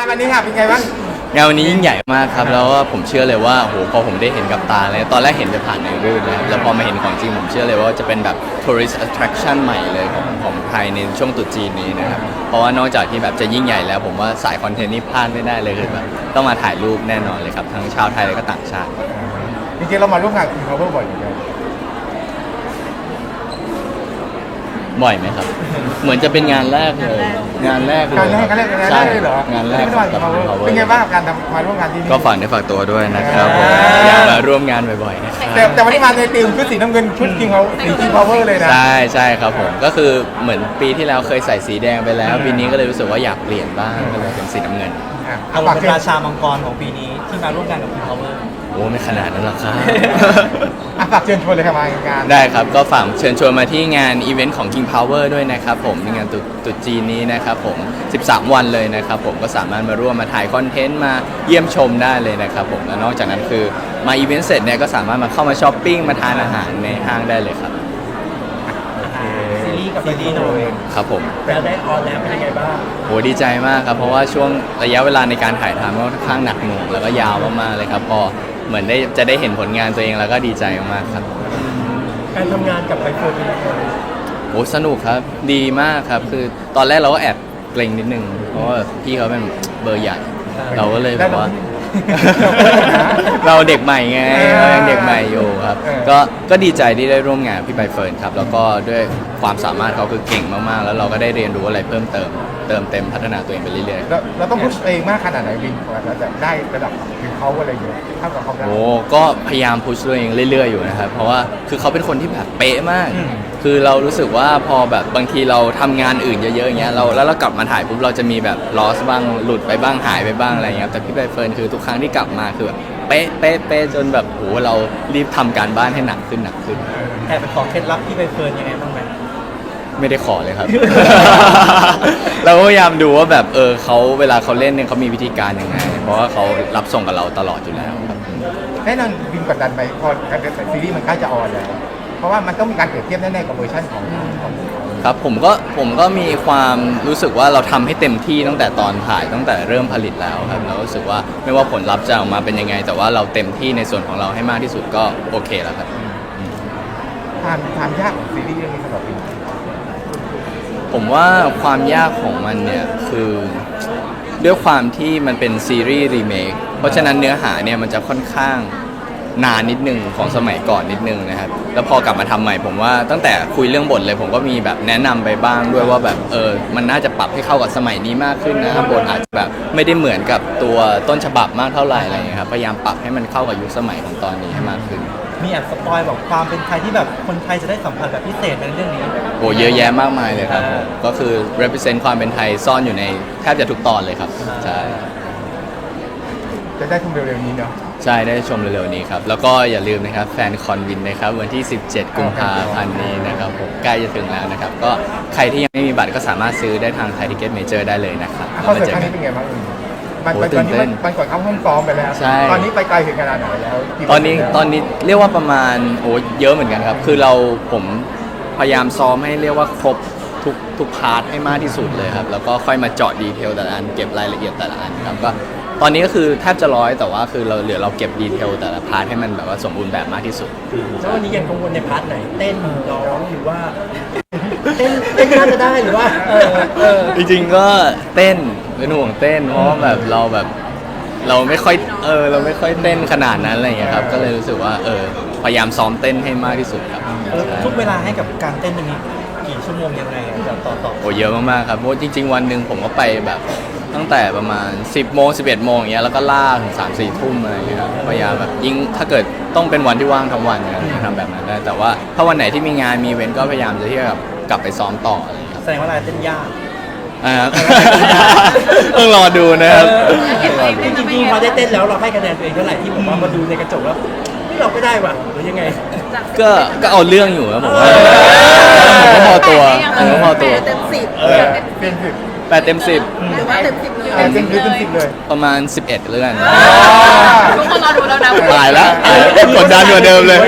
านวันนี้ค่ะเป็นไงบ้างงานวันนี้ยิ่งใหญ่มากครับ แล้วก็ผมเชื่อเลยว่าโหพอผมได้เห็นกับตาเลยตอนแรกเห็นแต่ผ่านในรูปนะครับแล้วพอมาเห็นของจริงผมเชื่อเลยว่าจะเป็นแบบ tourist attraction ใหม่เลยของของไทยในช่วงตรุษจีนนี้นะครับเพราะว่านอกจากที่แบบจะยิ่งใหญ่แล้ว ผมว่าสายคอนเทนต์นี่พลาดไม่ได้เลยคือแบบต้องมาถ่ายรูปแน่นอนเลยครับทั้งชาวไทยและก็ต่างชาติจริงๆเรามาร่วมงานกับ King Power บ่อยอยู่แล้ว บ่อยไหมครับ เหมือนจะเป็นงานแรกเลย งานแรกเลยงานแรกงานแรกงานแรใช่กเลยเหรองานแรกไม่ได้กับมา King Power เป็นไงบ้างกับการทำมาร่วมงานที่นี่ ก็ฝากเนื้อฝากตัวด้วยนะครับผมอ่า อยากมาร่วมงานบ่อยๆนะครับแต่แต่วันนี้มาในทีมชุดสีน้ำเงินชุด King Power สี King Power เลยนะ ใช่ใช่ครับผมก็คือเหมือนปีที่แล้วเคยใส่สีแดงไปแล้ว ปีนี้ก็เลยรู้สึกว่าอยากเปลี่ยนบ้างก็เลยเป็นสีน้ำเงิน อะเอาฝากเป็นเชิญราชามังกรของปีนี้ที่มาร่วมงานกับ King Power โอ้ไม่ขนาดนั้นหรอกครับอะ ฝากเชิญชวนเลยค่ะมางานได้ครับก็ฝากเชิญชวนมาที่งานอีเวนต์ของ King Power ด้วยนะครับผมในงานตรุตรุษจีนนี้นะครับผม 13 วันเลยนะครับผมก็สามารถมาร่วมมาถ่ายคอนเทนต์มาเยี่ยมชมได้เลยนะครับผมและนอกจากนั้นคือมาอีเวนต์เสร็จเนี่ยก็สามารถมาเข้ามาช้อปปิ้งมาทานอาหารในห้างได้เลยครับซีรีส์กับซีรีส์หน่อยครับผม แล้วได้ออนแล้วเป็นยังไงบ้างโหดีใจมากครับเพราะว่าช่วงระยะเวลาในการถ่ายทำก็ค่อนข้างหนักหน่วงแล้วก็ยาวมากๆเลยครับพอ เหมือนได้จะได้เห็นผลงานตัวเองแล้วก็ดีใจมากๆครับ การทำงานกับใบเฟิร์นเป็นยังไงโหสนุกครับดีมากครับ คือตอนแรกเราก็แอบเกรงนิดนึง เพราะว่าพี่เขาเป็นเบอร์ใหญ่ เราก็เลยแบบว่า เราเด็กใหม่ไงเรายังเด็กใหม่อยู่ครับ ก็ก็ดีใจที่ได้ร่วมงานกับพี่ใบเฟิร์นครับ แล้วก็ด้วยความสามารถเขาคือเก่งมากๆ แล้วเราก็ได้เรียนรู้อะไรเพิ่มเติม เติมเต็มพัฒนาตัวเองไปเรื่อยๆเราเราต้องพุชเองมากขนาดไหนวินกว่าเราจะได้ระดับถึงเขาอะไรอย่างเงี้ยเท่ากับเขาได้ โอ้ก็พยายามพุชตัวเองเรื่อย ๆ อยู่นะครับ เพราะว่าคือเขาเป็นคนที่แบบเป๊ะมาก คือเรารู้สึกว่าพอแบบบางทีเราทำงานอื่นเยอะๆอย่างเงี้ยเราแล้วเรากลับมาถ่ายปุ๊บเราจะมีแบบลอสบ้างหลุดไปบ้างหายไปบ้างอะไรเงี้ยแต่พี่ใบเฟิร์นคือทุกครั้งที่กลับมาคือแบบเป๊ะเป๊ะเป๊ะจนแบบโหเรารีบทำการบ้านให้หนักขึ้นหนักขึ้น แต่ไปขอเคล็ดลับที่ใบเฟิร์นยังไงบ้างไหม ไม่ได้ขอเลยครับ เราก็พยายามดูว่าแบบเออเขาเวลาเขาเล่นเนี่ยเขามีวิธีการยังไง เพราะว่าเขารับส่งกับเราตลอดอยู่แล้วครับแน่นอนวินกดดันไหมพอการเป็นซีรีส์มันใกล้จะออนแล้ว เพราะว่ามันต้องมีการเปรียบเทียบแน่ๆกับเวอร์ชันของของครับผมก็ผมก็มีความรู้สึกว่าเราทำให้เต็มที่ตั้งแต่ตอนถ่ายตั้งแต่เริ่มผลิตแล้วครับเรารู้สึกว่าไม่ว่าผลลัพธ์จะออกมาเป็นยังไง แต่ว่าเราเต็มที่ในส่วนของเราให้มากที่สุดก็โอเคแล้วครับ ความความยากของซีรีส์เรื่องนี้สำหรับวินผมว่าความยากของมันเนี่ยคือด้วยความที่มันเป็นซีรีส์รีเมคเพราะฉะนั้นเนื้อหาเนี่ยมันจะค่อนข้าง นานนิดนึงของสมัยก่อนนิดนึงนะครับ แล้วพอกลับมาทำใหม่ผมว่าตั้งแต่คุยเรื่องบทเลย ผมก็มีแบบแนะนำไปบ้างด้วยว่าแบบเออมันน่าจะปรับให้เข้ากับสมัยนี้มากขึ้นนะบทอาจจะแบบไม่ได้เหมือนกับตัวต้นฉบับมากเท่าไหร่อะไรอย่างเงี้ยครับพยายามปรับให้มันเข้ากับยุคสมัยของตอนนี้ให้มากขึ้นมีแอบสปอยบอกความเป็นไทยที่แบบคนไทยจะได้สัมผัสแบบพิเศษในเรื่องนี้โอ้เยอะแยะมากมายเลยครับอ่าก็คือ represent ความเป็นไทยซ่อนอยู่ในแทบจะทุกตอนเลยครับใช่จะได้ชมเร็วๆนี้เนาะ ใช่ได้ชมเร็วๆนี้ครับ แล้วก็อย่าลืมนะครับแฟนคอนวินนะครับวันที่ 17 กุมภาพันธ์นี้นะครับผมใกล้จะถึงแล้วนะครับ ก็ใครที่ยังไม่มีบัตรก็สามารถซื้อได้ทางไทยทิเก็ตเมเจอร์ได้เลยนะครับอะแล้วคอนมาเสิร์ตเจอครั้งกันี้นเป็นไงบ้างวินมันโอ้มันตอนนี้ตื่นเต้มันนมันก่อนเข้าห้องซ้อมไปแล้วใช่ตอนนี้ไปไกลถึงขนาดไหนแล้วกี่ตอนนี้เปร์เซ็ตอนนี้เรียกว่าประมาณโอ้เยอะเหมือนกันครับ คือเราผมพยายามซ้อมให้เรียกว่าครบทุกทุกพาร์ทให้มากที่สุดเลยครับ แล้วก็ค่อยมาเจาะดีเทลแต่ละอันเก็บรายละเอียดแต่ละอันครับก็ ตอนนี้ก็คือแทบจะร้อยแต่ว่าคือเราเหลือเราเก็บดีเทลแต่ละพาร์ทให้มันแบบว่าสมบูรณ์แบบมากที่สุด แล้ววันนี้ยังกังวลในพาร์ทไหน เต้นร้องหรือว่า เต้นเต้นน่าจะได้หรือว่า เออเออจริงๆก็เต้นเป็นห่วงเต้นเพราะว่าแบบเราแบบเราไม่ค่อยเออเราไม่ค่อยเต้นขนาดนั้นอะไรอย่างเงี้ยครับ ก็เลยรู้สึกว่าเออพยายามซ้อมเต้นให้มากที่สุดครับเออทุกเวลาให้กับการเต้นตรงนี้กี่ชั่วโมงยังไงอะจะต่อต่อโอ้เยอะมากๆครับเพราะจริง ๆ วันหนึ่งผมก็ไปแบบ ตั้งแต่ประมาณ 10โมง11โมงอย่างเงี้ยแล้วก็ล่าถึง3 4ทุ่มอะไรอย่างเงี้ยครับพยายามแบบยิ่งถ้าเกิดต้องเป็นวันที่ว่างทั้งวันเนี่ยทำแบบนั้นได้แต่ว่าถ้าวันไหนที่มีงานมีเว้นก็พยายามจะที่จะแบบกลับไปซ้อมต่ออะไรอย่างเงี้ยครับแสดงว่าเราเต้นยากอ่าต้องรอดูนะครับต้องรอดู จริงๆพอได้เต้นแล้วเราให้คะแนนตัวเองเท่าไหร่ที่ผมว่ามาดูในกระจกแล้วนี่เราก็ได้ว่ะหรือยังไง ก็ก็เอาเรื่องอยู่นะผมว่าผมก็พอตัวผมก็พอตัว เต็มสิบเออ เป็นสิบ แปดเต็มสิบหรือว่าเต็มสิบเลยเออเป็นสิบเป็นสิบเลย ประมาณ 11เรื่องทุกคนรอดูแล้วนะตายแล้วตายแล้วกดดันกว่าเดิมเลย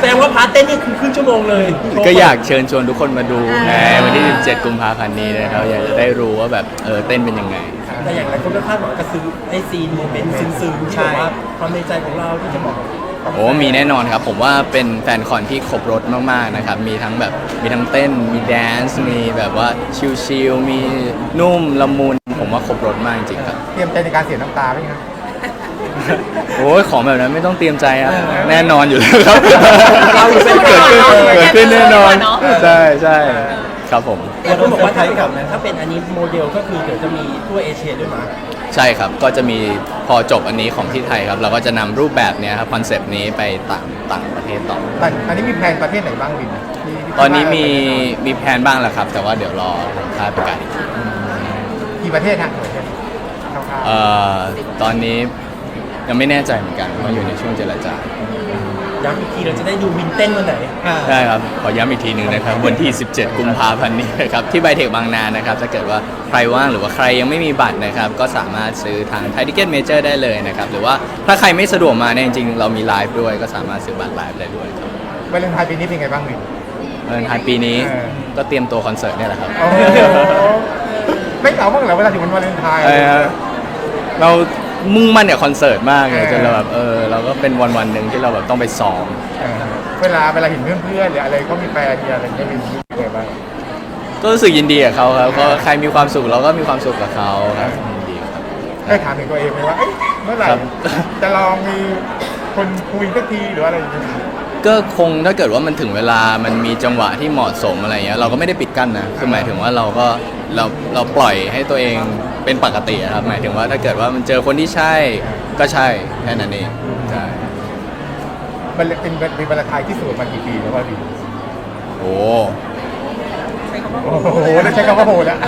แสดงว่าพาร์ทเต้นนี่คือครึ่งชั่วโมงเลยก็อยากเชิญชวนทุกคนมาดูในวันที่ 17 กุมภาพันธ์นี้นะครับอยากจะได้รู้ว่าแบบเออเต้นเป็นยังไงอ่าแต่อย่างไรคนก็คาดหวังจะซื้อไอซีนโมเมนต์ซึ้งๆที่แบบว่าความในใจของเราที่จะบอก โอ้มีแน่นอนครับ ผมว่าเป็นแฟนคอนที่ครบรถมากๆนะครับ มีทั้งแบบมีทั้งเต้น มีแดนซ์ มีแบบว่าชิลๆ มีนุ่มละมุน ผมว่าครบรถมากจริงๆครับ เตรียมใจในการเสียน้ำตาไหมครับโอ้ยของแบบนั้นไม่ต้องเตรียมใจครับ แน่นอนอยู่แล้วครับเราอยู่เป็นเกิดขึ้นเราอยู่เกิดขึ้นแน่นอนเนอะใช่ใช่ครับผมคนต้องบอกว่าถ้าแบบถ้าเป็นอันนี้โมเดลก็คือเดี๋ยวจะมีทั่วเอเชียด้วยมั้ยใช่ครับก็จะมีพอจบอันนี้ของที่ไทยครับเราก็จะนำรูปแบบเนี้ยครับคอนเซปต์นี้ไปต่างต่างประเทศต่อ แต่อันนี้มีแพลนประเทศไหนบ้างวินที่ที่ตอนนี้มีว่ามีแพลนบ้างแล้วครับ แต่ว่าเดี๋ยวรอทางค่ายประกาศอีกทีกี่ประเทศฮะคร่าวเอ่อตอนนี้ยังไม่แน่ใจเหมือนกันว่าอยู่ในช่วงเจรจา ย้ำอีกทีเราจะได้ดูวินเต้นวันไหนใช่ครับ ขอย้ำอีกทีหนึ่งนะครับ วันที่ 17 กุมภาพันธ์นี้นะครับ ที่ไบเทคบางนานะครับ ถ้าเกิดว่าใครว่างหรือว่าใครยังไม่มีบัตรนะครับ ก็สามารถซื้อทางไทยทิเก็ตเมเจอร์ได้เลยนะครับ หรือว่าถ้าใครไม่สะดวกมาเนี่ยจริงๆ เรามีไลฟ์ด้วย ก็สามารถซื้อบัตรไลฟ์ได้ด้วยครับๆวาเลนไทน์ปีนี้เป็นไงบ้างวินเออท้ายปีนี้เออ ก็เตรียมตัวคอนเสิร์ตเนี่ยแหละครับ โอ้โหไม่เหงาบ้างเหรอเวลาถึงวันวาเลนไทน์ เออเรา มุ่งมั่นกับคอนเสิร์ตมากเลยเออจนเราแบบเออเราก็เป็นวันวันๆหนึ่งที่เราแบบต้องไปซ้อมเออเวลาเวลาเห็นเพื่อนๆหรืออะไรเขามีแฟนมีอะไรอย่างเงี้ยวินรู้สึกไงบ้างก็รู้สึกยินดีกับเขาครับก็ใครมีความสุขเราก็มีความสุขกับเขาครับยินดีครับ ได้ถามถึงตัวเองไหมว่าเอ้ยเมื่อไหร่ครับ จะลองมีคนคุยสักทีหรืออะไรอย่างเงี้ย ก็คงถ้าเกิดว่ามันถึงเวลามันมีจังหวะที่เหมาะสมอะไรเงี้ยเราก็ไม่ได้ปิดกั้นนะคือหมายถึงว่าเราก็เราเราปล่อยให้ตัวเองเป็นปกติอะครับหมายถึงว่าถ้าเกิดว่ามันเจอคนที่ใช่ก็ใช่แค่นั้นเองใช่มันเป็นเป็นวาเลนไทน์ที่สวยมากี่ปีแล้วว่าวินโอ้โอ้โหแล้วใช้คำว่าโหแล้ว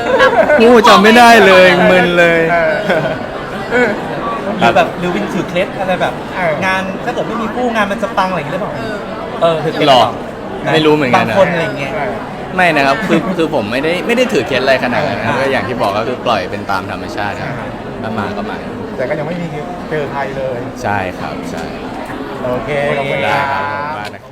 โหจำไม่ได้เลยมึนเลยเออเออ หรือแบบหรือวินถือเคล็ดอะไรแบบเอองานถ้าเกิดไม่มีคู่งานมันจะปังอะไรอย่างเงี้ยหรือเปล่าเออถือเคล็ดหรอเปล่าไม่รู้เหมือนกันนะบางคนอะไรอย่างเงี้ยไม่นะครับคือคือผมไม่ได้ไม่ได้ถือเคล็ดอะไรขนาดนั้นนะก็อย่างที่บอกก็คือปล่อยเป็นตามธรรมชาติครับถ้ามาก็มาแต่ก็ยังไม่มีเจอใครเลย ใช่ครับใช่โอเคขอบคุณครับ